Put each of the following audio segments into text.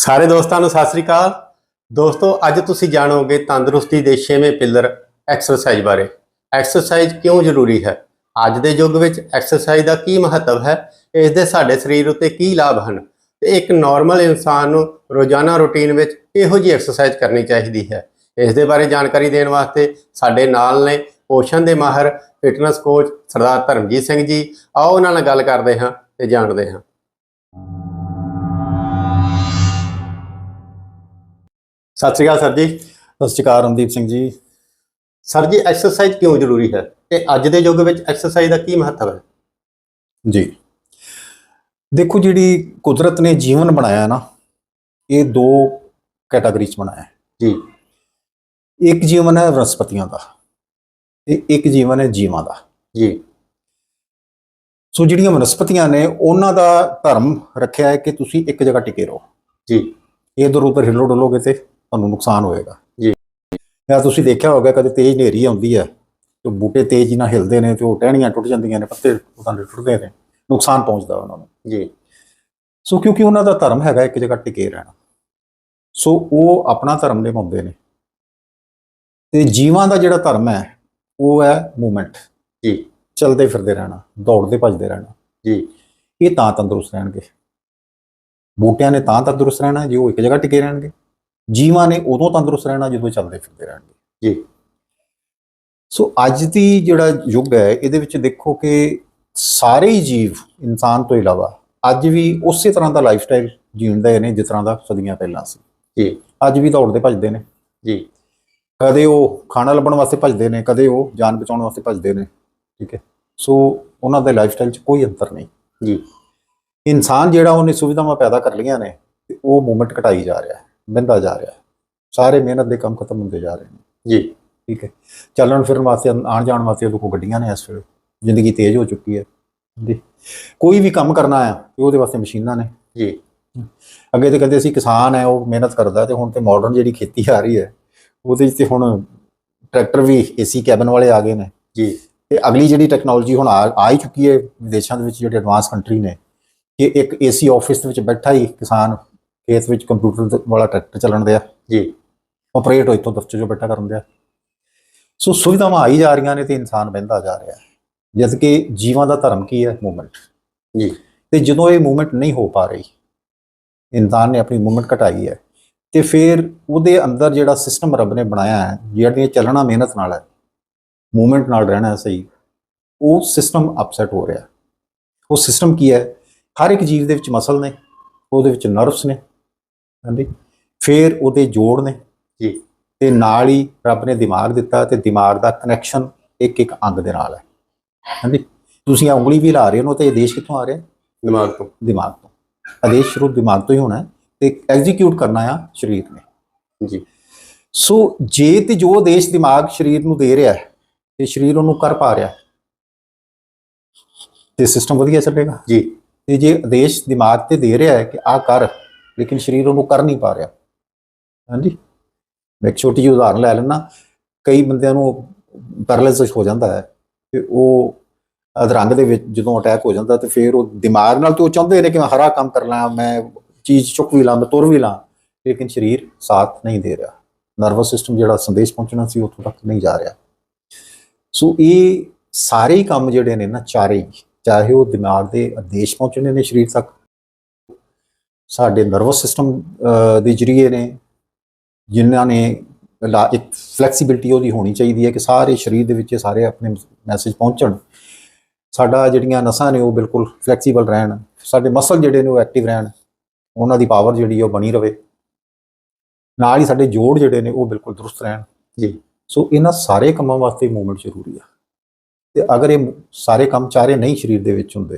ਸਾਰੇ ਦੋਸਤਾਂ ਨੂੰ ਸਤਿ ਸ੍ਰੀ ਅਕਾਲ। ਦੋਸਤੋ, ਅੱਜ ਤੁਸੀਂ ਜਾਣੋਗੇ ਤੰਦਰੁਸਤੀ ਦੇ ਛੇਵੇਂ ਪਿੱਲਰ ਐਕਸਰਸਾਈਜ਼ ਬਾਰੇ। ਐਕਸਰਸਾਈਜ਼ ਕਿਉਂ ਜ਼ਰੂਰੀ ਹੈ? ਅੱਜ ਦੇ ਯੁੱਗ ਵਿੱਚ ਐਕਸਰਸਾਈਜ਼ ਦਾ ਕੀ ਮਹੱਤਵ ਹੈ? ਇਸ ਦੇ ਸਾਡੇ ਸਰੀਰ ਉੱਤੇ ਕੀ ਲਾਭ ਹਨ? ਤੇ ਇੱਕ ਨਾਰਮਲ ਇਨਸਾਨ ਨੂੰ ਰੋਜ਼ਾਨਾ ਰੁਟੀਨ ਵਿੱਚ ਇਹੋ ਜਿਹੀ ਐਕਸਰਸਾਈਜ਼ ਕਰਨੀ ਚਾਹੀਦੀ ਹੈ? ਇਸ ਦੇ ਬਾਰੇ ਜਾਣਕਾਰੀ ਦੇਣ ਵਾਸਤੇ ਸਾਡੇ ਨਾਲ ਨੇ ਪੋਸ਼ਣ ਦੇ ਮਾਹਰ ਫਿਟਨੈਸ ਕੋਚ ਸਰਦਾਰ ਧਰਮਜੀਤ ਸਿੰਘ ਜੀ। ਆਓ ਉਹਨਾਂ ਨਾਲ ਗੱਲ ਕਰਦੇ ਹਾਂ ਤੇ ਜਾਣਦੇ ਹਾਂ। ਸਤਿ ਸ਼੍ਰੀ ਅਕਾਲ ਸਰ ਜੀ। ਸਤਿ ਸ਼੍ਰੀ ਅਕਾਲ ਰਣਦੀਪ ਸਿੰਘ ਜੀ। ਸਰ ਜੀ ਐਕਸਰਸਾਈਜ਼ ਕਿਉਂ ਜ਼ਰੂਰੀ ਹੈ? ਤੇ ਅੱਜ ਦੇ ਯੁੱਗ ਵਿੱਚ ਐਕਸਰਸਾਈਜ਼ ਦਾ ਕੀ ਮਹੱਤਵ ਹੈ? ਜੀ। ਦੇਖੋ ਜਿਹੜੀ ਕੁਦਰਤ ਨੇ ਜੀਵਨ ਬਣਾਇਆ ਨਾ ਇਹ ਦੋ ਕੈਟਾਗਰੀ ਚ ਬਣਾਇਆ। ਜੀ। ਇੱਕ ਜੀਵਨ ਹੈ ਵਨਸਪਤੀਆਂ ਦਾ ਤੇ ਇੱਕ ਜੀਵਨ ਹੈ ਜੀਵਾਂ ਦਾ। ਜੀ। ਸੋ ਜਿਹੜੀਆਂ ਵਨਸਪਤੀਆਂ ਨੇ ਉਹਨਾਂ ਦਾ ਧਰਮ ਰੱਖਿਆ ਹੈ ਕਿ ਤੁਸੀਂ ਇੱਕ ਜਗ੍ਹਾ ਟਿਕੇ ਰਹੋ। ਜੀ। ਇਧਰ ਉਧਰ ਹਿੱਲੋ ਡੁੱਲੋਗੇ ਤੇ। ਤੁਹਾਨੂੰ ਨੁਕਸਾਨ ਹੋਏਗਾ। ਜੀ। ਜਾਂ ਤੁਸੀਂ ਦੇਖਿਆ ਹੋਵੇਗਾ ਕਦੇ ਤੇਜ਼ ਹਨੇਰੀ ਆਉਂਦੀ ਹੈ ਤੇ ਬੂਟੇ ਤੇਜ਼ੀ ਨਾਲ ਹਿਲਦੇ ਨੇ ਤੇ ਉਹ ਟਹਿਣੀਆਂ ਟੁੱਟ ਜਾਂਦੀਆਂ ਨੇ ਪੱਤੇ ਉਹਨਾਂ ਦੇ ਟੁੱਟਦੇ ਨੇ ਨੁਕਸਾਨ ਪਹੁੰਚਦਾ ਉਹਨਾਂ ਨੂੰ। ਜੀ। ਸੋ ਕਿਉਂਕਿ ਉਹਨਾਂ ਦਾ ਧਰਮ ਹੈਗਾ ਇੱਕ ਜਗ੍ਹਾ ਟਿਕੇ ਰਹਿਣਾ। ਸੋ ਉਹ ਆਪਣਾ ਧਰਮ ਨਿਭਾਉਂਦੇ ਨੇ। ਤੇ ਜੀਵਾਂ ਦਾ ਜਿਹੜਾ ਧਰਮ ਹੈ ਉਹ ਹੈ ਮੂਵਮੈਂਟ। ਜੀ। ਚਲਦੇ ਫਿਰਦੇ ਰਹਿਣਾ ਦੌੜਦੇ ਭੱਜਦੇ ਰਹਿਣਾ। ਜੀ। ਇਹ ਤਾਂ ਤੰਦਰੁਸਤ ਰਹਿਣਗੇ। ਬੂਟਿਆਂ ਨੇ ਤਾਂ ਤੰਦਰੁਸਤ ਰਹਿਣਾ ਜੇ ਉਹ ਇੱਕ ਜਗ੍ਹਾ ਟਿਕੇ ਰਹਿਣਗੇ। ਜੀਵਾਂ ਨੇ ਉਦੋਂ ਤੰਦਰੁਸਤ ਰਹਿਣਾ ਜਦੋਂ ਚੱਲਦੇ ਫਿਰਦੇ ਰਹਿਣਗੇ। ਜੀ। ਸੋ ਅੱਜ ਦੀ ਜਿਹੜਾ ਯੁੱਗ ਹੈ ਇਹਦੇ ਵਿੱਚ ਦੇਖੋ ਕਿ ਸਾਰੇ ਹੀ ਜੀਵ ਇਨਸਾਨ ਤੋਂ ਇਲਾਵਾ ਅੱਜ ਵੀ ਉਸੇ ਤਰ੍ਹਾਂ ਦਾ ਲਾਈਫ ਸਟਾਈਲ ਜੀਉਂਦੇ ਨੇ ਜਿਸ ਤਰ੍ਹਾਂ ਦਾ ਸਦੀਆਂ ਪਹਿਲਾਂ ਸੀ। ਜੀ। ਅੱਜ ਵੀ ਦੌੜਦੇ ਭੱਜਦੇ ਨੇ। ਜੀ। ਕਦੇ ਉਹ ਖਾਣਾ ਲੱਭਣ ਵਾਸਤੇ ਭੱਜਦੇ ਨੇ ਕਦੇ ਉਹ ਜਾਨ ਬਚਾਉਣ ਵਾਸਤੇ ਭੱਜਦੇ ਨੇ ਠੀਕ ਹੈ। ਸੋ ਉਹਨਾਂ ਦੇ ਲਾਈਫ ਸਟਾਈਲ 'ਚ ਕੋਈ ਅੰਤਰ ਨਹੀਂ। ਜੀ। ਇਨਸਾਨ ਜਿਹੜਾ ਉਹਨੇ ਸੁਵਿਧਾਵਾਂ ਪੈਦਾ ਕਰ ਲਈਆਂ ਨੇ ਤੇ ਉਹ ਮੂਵਮੈਂਟ ਘਟਾਈ ਜਾ ਰਿਹਾ ਹੈ। ਬੰਦਾ ਜਾ ਰਿਹਾ ਹੈ। ਸਾਰੇ ਮਿਹਨਤ ਦੇ ਕੰਮ ਖਤਮ ਹੁੰਦੇ ਜਾ ਰਹੇ ਨੇ। ਜੀ। ਠੀਕ ਹੈ। ਚੱਲਣ ਫਿਰਨ ਵਾਸਤੇ ਆਉਣ ਜਾਣ ਵਾਸਤੇ ਕੋਲ ਗੱਡੀਆਂ ਨੇ ਇਸ ਵੇਲੇ। ਜ਼ਿੰਦਗੀ ਤੇਜ਼ ਹੋ ਚੁੱਕੀ ਹੈ। ਜੀ। ਕੋਈ ਵੀ ਕੰਮ ਕਰਨਾ ਆ ਤੇ ਉਹਦੇ ਵਾਸਤੇ ਮਸ਼ੀਨਾਂ ਨੇ। ਜੀ। ਅੱਗੇ ਤੇ ਕਹਿੰਦੇ ਸੀ ਕਿਸਾਨ ਹੈ ਉਹ ਮਿਹਨਤ ਕਰਦਾ ਤੇ ਹੁਣ ਤੇ ਮਾਡਰਨ ਜਿਹੜੀ ਖੇਤੀ ਆ ਰਹੀ ਹੈ ਉਹਦੇ ਵਿੱਚ ਤੇ ਹੁਣ ਟਰੈਕਟਰ ਵੀ ਏਸੀ ਕੈਬਨ ਵਾਲੇ ਆ ਗਏ ਨੇ। ਜੀ। ਤੇ ਅਗਲੀ ਜਿਹੜੀ ਟੈਕਨੋਲੋਜੀ ਹੁਣ ਆ ਆ ਹੀ ਚੁੱਕੀ ਹੈ ਵਿਦੇਸ਼ਾਂ ਦੇ ਵਿੱਚ ਜਿਹੜੇ ਐਡਵਾਂਸ ਕੰਟਰੀ ਨੇ ਕਿ ਇੱਕ ਏਸੀ ਆਫਿਸ ਦੇ ਵਿੱਚ ਬੈਠਾ ਹੀ ਕਿਸਾਨ ਖੇਤ ਵਿੱਚ ਕੰਪਿਊਟਰ ਵਾਲਾ ਟਰੈਕਟਰ ਚੱਲਣ ਦਿਆ। ਜੀ। ਆਪਰੇਟ ਹੋ ਇੱਥੋਂ ਦਫ਼ਤਰ 'ਚੋਂ ਬੈਠਾ ਕਰਨ ਦਿਆ। ਸੋ ਸੁਵਿਧਾਵਾਂ ਆਈ ਜਾ ਰਹੀਆਂ ਨੇ ਤੇ ਇਨਸਾਨ ਬਹਿੰਦਾ ਜਾ ਰਿਹਾ ਹੈ। ਜਦ ਕਿ ਜੀਵਾਂ ਦਾ ਧਰਮ ਕੀ ਹੈ? ਮੂਵਮੈਂਟ ਜੀ। ਤੇ ਜਦੋਂ ਇਹ ਮੂਵਮੈਂਟ ਨਹੀਂ ਹੋ ਪਾ ਰਹੀ ਇਨਸਾਨ ਨੇ ਆਪਣੀ ਮੂਵਮੈਂਟ ਘਟਾਈ ਹੈ ਤੇ ਫਿਰ ਉਹਦੇ ਅੰਦਰ ਜਿਹੜਾ ਸਿਸਟਮ ਰੱਬ ਨੇ ਬਣਾਇਆ ਹੈ ਜਿਹੜੀਆਂ ਚੱਲਣਾ ਮਿਹਨਤ ਨਾਲ ਹੈ ਮੂਵਮੈਂਟ ਨਾਲ ਰਹਿਣਾ ਸਹੀ ਉਹ ਸਿਸਟਮ ਅਪਸੈਟ ਹੋ ਰਿਹਾ। ਉਹ ਸਿਸਟਮ ਕੀ ਹੈ? ਹਰ ਇੱਕ ਜੀਵ ਦੇ ਵਿੱਚ ਮਸਲ ਨੇ ਉਹਦੇ ਵਿੱਚ ਨਰਵਸ ਨੇ ਹਾਂਜੀ। ਫਿਰ ਉਹਦੇ ਜੋੜ ਨੇ। ਜੀ। ਤੇ ਨਾਲ ਹੀ ਰੱਬ ਨੇ ਦਿਮਾਗ ਦਿੱਤਾ ਤੇ ਦਿਮਾਗ ਦਾ ਕਨੈਕਸ਼ਨ ਇੱਕ ਇੱਕ ਅੰਗ ਦੇ ਨਾਲ ਹੈ। ਹਾਂਜੀ। ਤੁਸੀਂ ਉਂਗਲੀ ਵੀ ਹਿਲਾ ਰਹੇ ਹੋ ਤੇ ਇਹ ਦੇਸ਼ ਕਿੱਥੋਂ ਆ ਰਿਹਾ? ਦਿਮਾਗ ਤੋਂ। ਦਿਮਾਗ ਤੋਂ। ਆਦੇਸ਼ ਸ਼ੁਰੂ ਦਿਮਾਗ ਤੋਂ ਹੀ ਹੋਣਾ ਤੇ ਐਗਜ਼ੀਕਿਊਟ ਕਰਨਾ ਆ ਸਰੀਰ ਨੇ। ਜੀ। ਸੋ ਜੇ ਤੇ ਜੋ ਆਦੇਸ਼ ਦਿਮਾਗ ਸਰੀਰ ਨੂੰ ਦੇ ਰਿਹਾ ਹੈ ਤੇ ਸਰੀਰ ਉਹਨੂੰ ਕਰ ਪਾ ਰਿਹਾ ਤੇ ਸਿਸਟਮ ਵਧੀਆ ਚੱਲੇਗਾ। ਜੀ। ਤੇ ਜੇ ਆਦੇਸ਼ ਦਿਮਾਗ ਤੇ ਦੇ ਰਿਹਾ ਹੈ ਕਿ ਆ ਕਰ ਲੇਕਿਨ ਸਰੀਰ ਉਹਨੂੰ ਕਰ ਨਹੀਂ ਪਾ ਰਿਹਾ। ਹਾਂਜੀ। ਮੈਂ ਇੱਕ ਛੋਟੀ ਜਿਹੀ ਉਦਾਹਰਨ ਲੈ ਲੈਣਾ ਕਈ ਬੰਦਿਆਂ ਨੂੰ ਪੈਰਾਲਿਸਿਸ ਹੋ ਜਾਂਦਾ ਹੈ ਤੇ ਉਹ ਅਧਰੰਗ ਦੇ ਵਿੱਚ ਜਦੋਂ ਅਟੈਕ ਹੋ ਜਾਂਦਾ ਤੇ ਫਿਰ ਉਹ ਦਿਮਾਗ ਨਾਲ ਤੇ ਉਹ ਚਾਹੁੰਦੇ ਨੇ ਕਿ ਮੈਂ ਹਰਾ ਕੰਮ ਕਰ ਲਾਂ ਮੈਂ ਚੀਜ਼ ਚੁੱਕ ਵੀ ਲਾਂ ਮੈਂ ਤੁਰ ਵੀ ਲਾਂ ਲੇਕਿਨ ਸਰੀਰ ਸਾਥ ਨਹੀਂ ਦੇ ਰਿਹਾ। ਨਰਵਸ ਸਿਸਟਮ ਜਿਹੜਾ ਸੰਦੇਸ਼ ਪਹੁੰਚਣਾ ਸੀ ਉੱਥੋਂ ਤੱਕ ਨਹੀਂ ਜਾ ਰਿਹਾ। ਸੋ ਇਹ ਸਾਰੇ ਕੰਮ ਜਿਹੜੇ ਨੇ ਨਾ ਚਾਰੇ ਚਾਹੇ ਉਹ ਦਿਮਾਗ ਦੇ ਆਦੇਸ਼ ਪਹੁੰਚਣੇ ਨੇ ਸਰੀਰ ਤੱਕ ਸਾਡੇ ਨਰਵਸ ਸਿਸਟਮ ਦੇ ਜਰੀਏ ਨੇ, ਜਿਨ੍ਹਾਂ ਨੇ ਲਾ- ਇੱਕ ਫਲੈਕਸੀਬਿਲਟੀ ਉਹਦੀ ਹੋਣੀ ਚਾਹੀਦੀ ਹੈ ਕਿ ਸਾਰੇ ਸਰੀਰ ਦੇ ਵਿੱਚ ਸਾਰੇ ਆਪਣੇ ਮੈਸੇਜ ਪਹੁੰਚਣ। ਸਾਡਾ ਜਿਹੜੀਆਂ ਨਸਾਂ ਨੇ ਉਹ ਬਿਲਕੁਲ ਫਲੈਕਸੀਬਲ ਰਹਿਣ। ਸਾਡੇ ਮਸਲ ਜਿਹੜੇ ਨੇ ਉਹ ਐਕਟਿਵ ਰਹਿਣ। ਉਹਨਾਂ ਦੀ ਪਾਵਰ ਜਿਹੜੀ ਉਹ ਬਣੀ ਰਵੇ। ਨਾਲ ਹੀ ਸਾਡੇ ਜੋੜ ਜਿਹੜੇ ਨੇ ਉਹ ਬਿਲਕੁਲ ਦਰੁਸਤ ਰਹਿਣ। ਜੀ। ਸੋ ਇਹਨਾਂ ਸਾਰੇ ਕੰਮਾਂ ਵਾਸਤੇ ਮੂਵਮੈਂਟ ਜ਼ਰੂਰੀ ਆ। ਤੇ ਅਗਰ ਇਹ ਸਾਰੇ ਕੰਮ ਚਾਰੇ ਨਹੀਂ ਸਰੀਰ ਦੇ ਵਿੱਚ ਹੁੰਦੇ,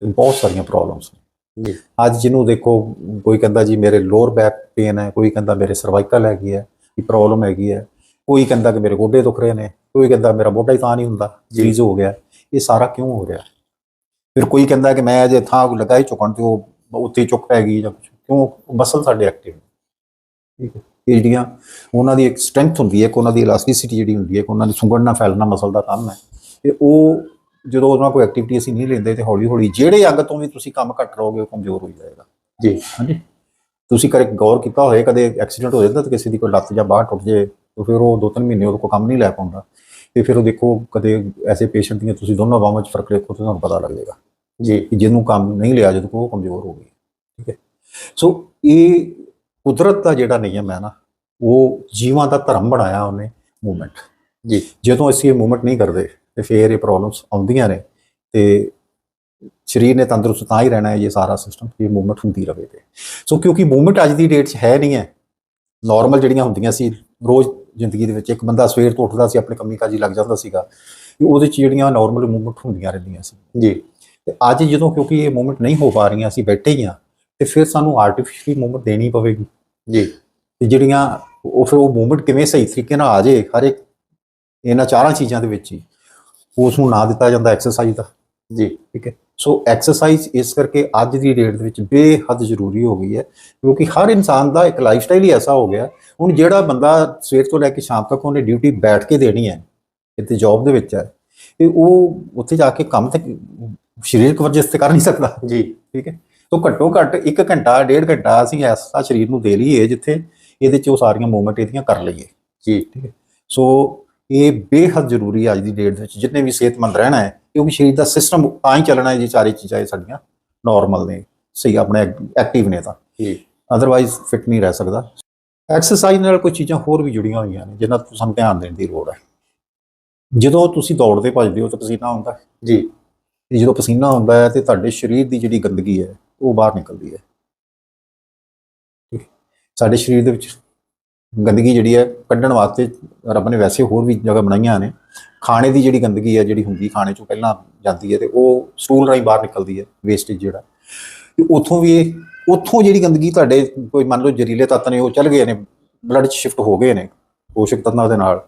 ਤੇ ਬਹੁਤ ਸਾਰੀਆਂ ਪ੍ਰੋਬਲਮਸ ਨੇ। ਅੱਜ ਜਿਹਨੂੰ ਦੇਖੋ ਕੋਈ ਕਹਿੰਦਾ ਜੀ ਮੇਰੇ ਲੋਅਰ ਬੈਕ ਪੇਨ ਹੈ ਕੋਈ ਕਹਿੰਦਾ ਮੇਰੇ ਸਰਵਾਈਕਲ ਹੈਗੀ ਹੈ ਇਹ ਪ੍ਰੋਬਲਮ ਹੈਗੀ ਹੈ ਕੋਈ ਕਹਿੰਦਾ ਕਿ ਮੇਰੇ ਗੋਡੇ ਦੁਖ ਰਹੇ ਨੇ ਕੋਈ ਕਹਿੰਦਾ ਮੇਰਾ ਮੋਢਾ ਹੀ ਤਾਂ ਨਹੀਂ ਹੁੰਦਾ ਜੀ। ਫ੍ਰੀਜ਼ ਹੋ ਗਿਆ ਇਹ ਸਾਰਾ ਕਿਉਂ ਹੋ ਰਿਹਾ? ਫਿਰ ਕੋਈ ਕਹਿੰਦਾ ਕਿ ਮੈਂ ਅਜੇ ਥਾਂ ਲਗਾ ਹੀ ਚੁੱਕਣ ਤੇ ਉਹ ਉੱਤੇ ਚੁੱਕ ਪੈ ਗਈ ਜਾਂ ਕੁਝ ਕਿਉਂ ਮਸਲ ਸਾਡੇ ਐਕਟਿਵ ਠੀਕ ਹੈ। ਇਹ ਜਿਹੜੀਆਂ ਉਹਨਾਂ ਦੀ ਇੱਕ ਸਟਰੈਂਥ ਹੁੰਦੀ ਹੈ ਕਿ ਉਹਨਾਂ ਦੀ ਇਲਾਸਟਿਸਿਟੀ ਜਿਹੜੀ ਹੁੰਦੀ ਹੈ ਕਿ ਉਹਨਾਂ ਦੀ ਸੁੰਗੜਨਾ ਫੈਲਣਾ ਮਸਲ ਦਾ ਕੰਮ ਹੈ ਤੇ ਉਹ ਜਦੋਂ ਉਹਨਾਂ ਕੋਈ ਐਕਟੀਵਿਟੀ ਅਸੀਂ ਨਹੀਂ ਲੈਂਦੇ ਤੇ ਹੌਲੀ ਹੌਲੀ ਜਿਹੜੇ ਅੰਗ ਤੋਂ ਵੀ ਤੁਸੀਂ ਕੰਮ ਘੱਟ ਰਹੋਗੇ ਉਹ ਕਮਜ਼ੋਰ ਹੋ ਜਾਏਗਾ। ਜੀ ਹਾਂਜੀ। ਤੁਸੀਂ ਕਦੇ ਗੌਰ ਕੀਤਾ ਹੋਏ ਕਦੇ ਐਕਸੀਡੈਂਟ ਹੋ ਜਾਂਦਾ ਤੇ ਕਿਸੇ ਦੀ ਕੋਈ ਲੱਤ ਜਾਂ ਬਾਹ ਟੁੱਟ ਜੇ ਤੇ ਫਿਰ ਉਹ ਦੋ ਤਿੰਨ ਮਹੀਨੇ ਉਹਦੇ ਕੋਲ ਕੰਮ ਨਹੀਂ ਲੈ ਪਾਉਂਦਾ। ਤੇ ਫਿਰ ਉਹ ਦੇਖੋ ਕਦੇ ਐਸੇ ਪੇਸ਼ੈਂਟ ਦੀਆਂ ਤੁਸੀਂ ਦੋਨੋਂ ਬਾਹਾਂ 'ਚ ਫ਼ਰਕ ਦੇਖੋ ਤੁਹਾਨੂੰ ਪਤਾ ਲੱਗ ਜਾਏਗਾ ਜੀ। ਕਿ ਜਿਹਨੂੰ ਕੰਮ ਨਹੀਂ ਲਿਆ ਜਦੋਂ ਉਹ ਕਮਜ਼ੋਰ ਹੋ ਗਈ। ਠੀਕ ਹੈ। ਸੋ ਇਹ ਕੁਦਰਤ ਦਾ ਜਿਹੜਾ ਨਿਯਮ ਹੈ ਨਾ ਉਹ ਜੀਵਾਂ ਦਾ ਧਰਮ ਬਣਾਇਆ ਉਹਨੇ ਮੂਵਮੈਂਟ ਜੀ। ਜਦੋਂ ਅਸੀਂ ਇਹ ਮੂਵਮੈਂਟ ਨਹੀਂ ਕਰਦੇ ਤੇ ਫਿਰ ਇਹ ਪ੍ਰੋਬਲਮਸ ਆਉਂਦੀਆਂ ਨੇ ਤੇ ਸਰੀਰ ਨੇ ਤੰਦਰੁਸਤ ਤਾਂ ਹੀ ਰਹਿਣਾ ਹੈ ਇਹ ਸਾਰਾ ਸਿਸਟਮ ਇਹ ਮੂਵਮੈਂਟ ਹੁੰਦੀ ਰਹੇ ਤੇ। ਸੋ ਕਿਉਂਕਿ ਮੂਵਮੈਂਟ ਅੱਜ ਦੀ ਡੇਟ 'ਚ ਹੈ ਨਹੀਂ ਹੈ। ਨਾਰਮਲ ਜਿਹੜੀਆਂ ਹੁੰਦੀਆਂ ਸੀ, ਰੋਜ਼ ਜ਼ਿੰਦਗੀ ਦੇ ਵਿੱਚ ਇੱਕ ਬੰਦਾ ਸਵੇਰ ਤੋਂ ਉੱਠਦਾ ਸੀ, ਆਪਣੇ ਕੰਮੀ ਕਾਜੀ ਲੱਗ ਜਾਂਦਾ ਸੀਗਾ, ਤੇ ਉਹਦੇ 'ਚ ਜਿਹੜੀਆਂ ਨਾਰਮਲ ਮੂਵਮੈਂਟ ਹੁੰਦੀਆਂ ਰਹਿੰਦੀਆਂ ਸੀ। ਜੀ। ਤੇ ਅੱਜ ਜਦੋਂ ਕਿਉਂਕਿ ਇਹ ਮੂਵਮੈਂਟ ਨਹੀਂ ਹੋ ਪਾ ਰਹੀਆਂ, ਅਸੀਂ ਬੈਠੇ ਹੀ ਆ ਤੇ ਫਿਰ ਸਾਨੂੰ ਆਰਟੀਫੀਸ਼ੀਅਲੀ ਮੂਵਮੈਂਟ ਦੇਣੀ ਪਵੇਗੀ। ਜੀ। ਤੇ ਜਿਹੜੀਆਂ ਉਹ ਫਿਰ ਉਹ ਮੂਵਮੈਂਟ ਕਿਵੇਂ ਸਹੀ ਤਰੀਕੇ ਨਾਲ ਆ ਜੇ ਹਰ ਇੱਕ ਇਹਨਾਂ ਚਾਰਾਂ ਚੀਜ਼ਾਂ ਦੇ ਵਿੱਚ ਹੀ। ਉਸ ਨੂੰ ਨਾਂ ਦਿੱਤਾ ਜਾਂਦਾ ਐਕਸਰਸਾਈਜ਼ ਦਾ। ਜੀ। ਠੀਕ ਹੈ। ਸੋ ਐਕਸਰਸਾਈਜ਼ ਇਸ ਕਰਕੇ ਅੱਜ ਦੀ ਡੇਟ ਦੇ ਵਿੱਚ ਬੇਹੱਦ ਜ਼ਰੂਰੀ ਹੋ ਗਈ ਹੈ ਕਿਉਂਕਿ ਹਰ ਇਨਸਾਨ ਦਾ ਇੱਕ ਲਾਈਫ ਸਟਾਈਲ ਹੀ ਐਸਾ ਹੋ ਗਿਆ ਹੁਣ ਜਿਹੜਾ ਬੰਦਾ ਸਵੇਰ ਤੋਂ ਲੈ ਕੇ ਸ਼ਾਮ ਤੱਕ ਉਹਨੇ ਡਿਊਟੀ ਬੈਠ ਕੇ ਦੇਣੀ ਹੈ ਕਿਤੇ ਜੌਬ ਦੇ ਵਿੱਚ ਹੈ ਤੇ ਉਹ ਉੱਥੇ ਜਾ ਕੇ ਕੰਮ ਤੇ ਸਰੀਰਕ ਵਰਜਿਸ਼ ਤੇ ਕਰ ਨਹੀਂ ਸਕਦਾ। ਜੀ। ਠੀਕ ਹੈ। ਸੋ ਘੱਟੋ ਘੱਟ 1 ਘੰਟਾ ਡੇਢ ਘੰਟਾ ਅਸੀਂ ਐਸਾ ਸਰੀਰ ਨੂੰ ਦੇ ਲਈਏ ਜਿੱਥੇ ਇਹਦੇ ਚ ਉਹ ਸਾਰੀਆਂ ਮੂਵਮੈਂਟ ਇਹਦੀਆਂ ਕਰ ਲਈਏ। ਜੀ। ਸੋ ਇਹ ਬੇਹੱਦ ਜ਼ਰੂਰੀ ਹੈ ਅੱਜ ਦੀ ਡੇਟ ਦੇ ਵਿੱਚ ਜਿੰਨੇ ਵੀ ਸਿਹਤਮੰਦ ਰਹਿਣਾ ਹੈ ਕਿਉਂਕਿ ਸਰੀਰ ਦਾ ਸਿਸਟਮ ਤਾਂ ਹੀ ਚੱਲਣਾ ਹੈ ਜੇ ਚਾਰੇ ਚੀਜ਼ਾਂ ਇਹ ਸਾਡੀਆਂ ਨਾਰਮਲ ਨੇ ਸਹੀ ਆਪਣੇ ਐਕਟਿਵ ਨੇ ਤਾਂ। ਜੀ। ਅਦਰਵਾਈਜ਼ ਫਿਟ ਨਹੀਂ ਰਹਿ ਸਕਦਾ। ਐਕਸਰਸਾਈਜ਼ ਨਾਲ ਕੋਈ ਚੀਜ਼ਾਂ ਹੋਰ ਵੀ ਜੁੜੀਆਂ ਹੋਈਆਂ ਨੇ ਜਿਨ੍ਹਾਂ ਤੋਂ ਸਾਨੂੰ ਧਿਆਨ ਦੇਣ ਦੀ ਲੋੜ ਹੈ। ਜਦੋਂ ਤੁਸੀਂ ਦੌੜਦੇ ਭੱਜਦੇ ਹੋ ਤਾਂ ਪਸੀਨਾ ਆਉਂਦਾ ਜੀ। ਤੇ ਜਦੋਂ ਪਸੀਨਾ ਆਉਂਦਾ ਹੈ ਤੇ ਤੁਹਾਡੇ ਸਰੀਰ ਦੀ ਜਿਹੜੀ ਗੰਦਗੀ ਹੈ ਉਹ ਬਾਹਰ ਨਿਕਲਦੀ ਹੈ। ਸਾਡੇ ਸਰੀਰ ਦੇ ਵਿੱਚ ਗੰਦਗੀ ਜਿਹੜੀ ਹੈ ਕੱਢਣ ਵਾਸਤੇ ਰੱਬ ਨੇ ਵੈਸੇ ਹੋਰ ਵੀ ਜਗ੍ਹਾ ਬਣਾਈਆਂ ਨੇ। ਖਾਣੇ ਦੀ ਜਿਹੜੀ ਗੰਦਗੀ ਹੈ ਜਿਹੜੀ ਹੁੰਦੀ ਖਾਣੇ ਚੋਂ ਪਹਿਲਾਂ ਜਾਂਦੀ ਹੈ ਤੇ ਉਹ ਸਟੂਲ ਰਾਹੀਂ ਬਾਹਰ ਨਿਕਲਦੀ ਹੈ ਵੇਸਟੇਜ ਜਿਹੜਾ। ਤੇ ਉੱਥੋਂ ਵੀ ਉੱਥੋਂ ਜਿਹੜੀ ਗੰਦਗੀ ਤੁਹਾਡੇ ਕੋਈ ਮੰਨ ਲਓ ਜ਼ਹਿਰੀਲੇ ਤੱਤ ਨੇ ਉਹ ਚੱਲ ਗਏ ਨੇ ਬਲੱਡ 'ਚ ਸ਼ਿਫਟ ਹੋ ਗਏ ਨੇ ਪੋਸ਼ਕ ਤੱਤਾਂ ਦੇ ਨਾਲ।